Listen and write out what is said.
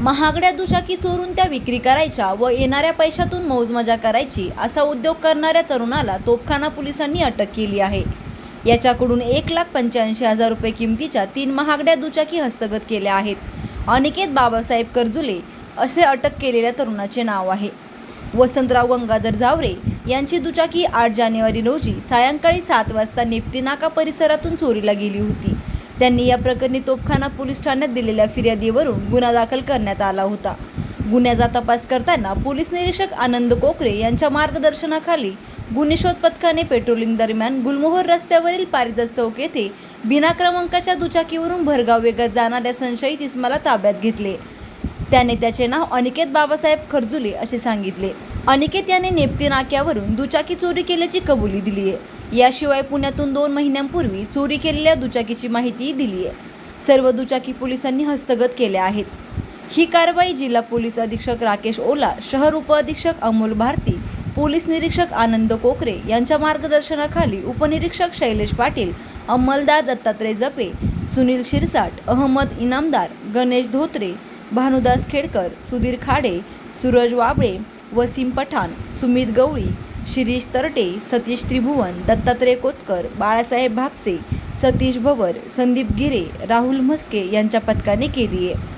महागड्या दुचाकी चोरून त्या विक्री करायच्या व येणाऱ्या पैशातून मौजमजा करायची असा उद्योग करणाऱ्या तरुणाला तोपखाना पोलिसांनी अटक केली आहे. याच्याकडून एक लाख पंच्याऐंशी हजार रुपये किमतीच्या तीन महागड्या दुचाकी हस्तगत केल्या आहेत. अनिकेत बाबासाहेब कर्जुले असे अटक केलेल्या तरुणाचे नाव आहे. वसंतराव गंगाधर जावरे यांची दुचाकी आठ जानेवारी रोजी सायंकाळी सात वाजता नेप्तीनाका परिसरातून चोरीला गेली होती. त्यांनी या प्रकरणी तोपखाना पोलीस ठाण्यात दिलेल्या फिर्यादीवरून गुन्हा दाखल करण्यात आला होता. गुन्ह्याचा तपास करताना पोलीस निरीक्षक आनंद कोकरे यांच्या मार्गदर्शनाखाली गुन्हे शोध पथकाने पेट्रोलिंग दरम्यान गुलमोहर रस्त्यावरील पारिजात चौक येथे बिना क्रमांकाच्या दुचाकीवरून भरगाव वेगात जाणाऱ्या संशयित इस्माला ताब्यात घेतले. त्याने त्याचे नाव अनिकेत बाबासाहेब खरजुले असे सांगितले. अनिकेत याने नेपती नाक्यावरून दुचाकी चोरी केल्याची कबुली दिली आहे याशिवाय पुण्यातून दोन महिन्यांपूर्वी चोरी केलेल्या दुचाकीची माहितीही दिली आहे सर्व दुचाकी पोलिसांनी हस्तगत केल्या आहेत. ही कारवाई जिल्हा पोलीस अधीक्षक राकेश ओला शहर उपअधीक्षक अमोल भारती पोलीस निरीक्षक आनंद कोकरे यांच्या मार्गदर्शनाखाली उपनिरीक्षक शैलेश पाटील अंमलदार दत्तात्रय जपे सुनील शिरसाट अहमद इनामदार गणेश धोत्रे भानुदास खेडकर सुधीर खाडे सूरज वाबळे वसीम पठाण सुमित गवळी शिरीष तरटे सतीश त्रिभुवन दत्तात्रय कोतकर बाळासाहेब भापसे सतीश भवर संदीप गिरे राहुल म्हस्के यांच्या पथकाने केली आहे.